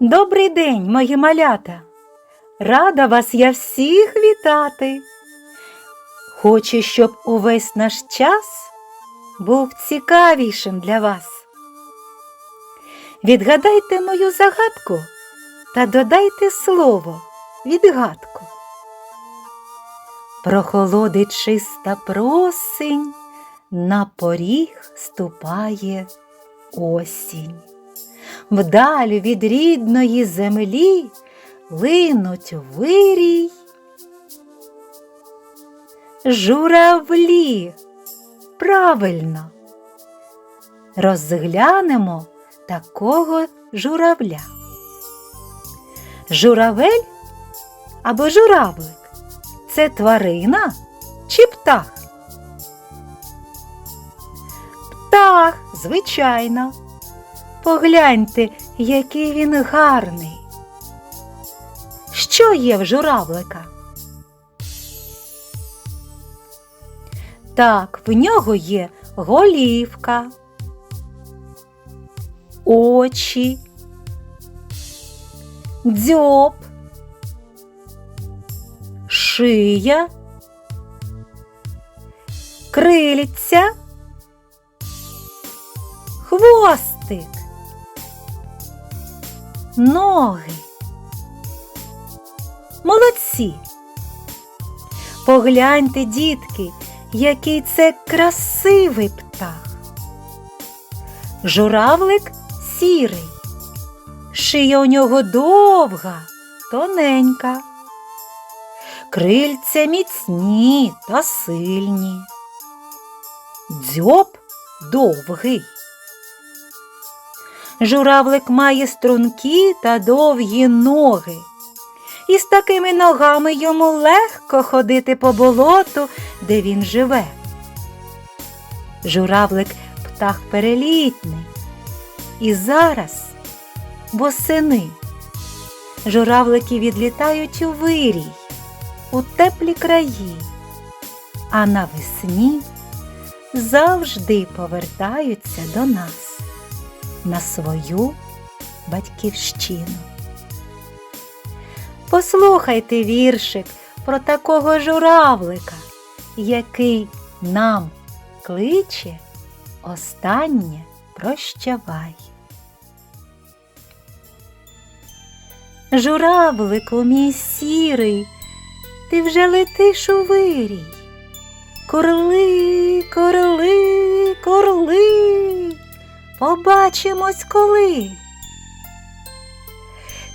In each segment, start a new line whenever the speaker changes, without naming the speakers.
Добрий день, мої малята! Рада вас я всіх вітати. Хочу, щоб увесь наш час був цікавішим для вас. Відгадайте мою загадку та додайте слово відгадку. Прохолодить чиста просень, на поріг ступає осінь. Вдаль від рідної землі линуть вирій. Журавлі. Правильно. Розглянемо такого журавля. Журавель або журавлик це тварина чи птах? Птах, звичайно. Погляньте, який він гарний. Що є в журавлика? Так, в нього є голівка, очі, дзьоб, шия, крильця, хвостик ноги. Молодці. Погляньте, дітки, який це красивий птах. Журавлик сірий. Шия у нього довга, тоненька. Крильця міцні та сильні. Дзьоб довгий. Журавлик має стрункі та довгі ноги. І з такими ногами йому легко ходити по болоту, де він живе. Журавлик птах перелітний. І зараз восени журавлики відлітають у вирій, у теплі краї, а навесні завжди повертаються до нас на свою батьківщину. Послухайте віршик про такого журавлика, який нам кличе останнє прощавай. Журавлику мій сірий, ти вже летиш у вирій. Корли, корли, корли, побачимось коли.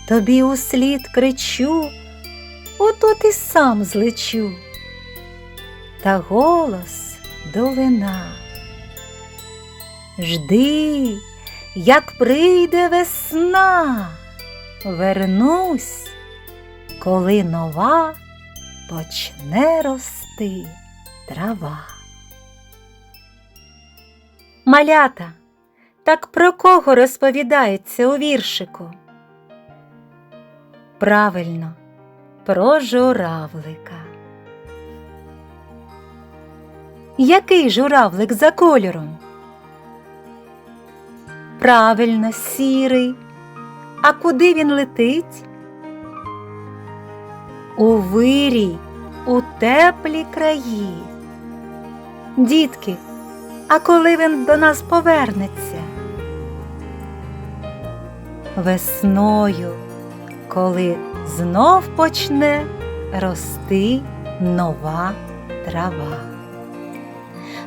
Тобі услід кричу, ото ти сам злечу. Та голос долина. Жди, як прийде весна, вернусь, коли нова почне рости трава. Малята, так про кого розповідається у віршику? Правильно, про журавлика. Який журавлик за кольором? Правильно, сірий. А куди він летить? У вирій, у теплі краї. Дітки, а коли він до нас повернеться? Весною, коли знов почне рости нова трава.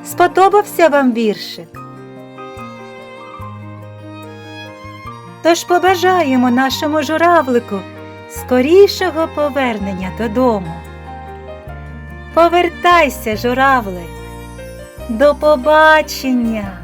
Сподобався вам віршик? Тож побажаємо нашому журавлику скорішого повернення додому. Повертайся, журавлик. До побачення!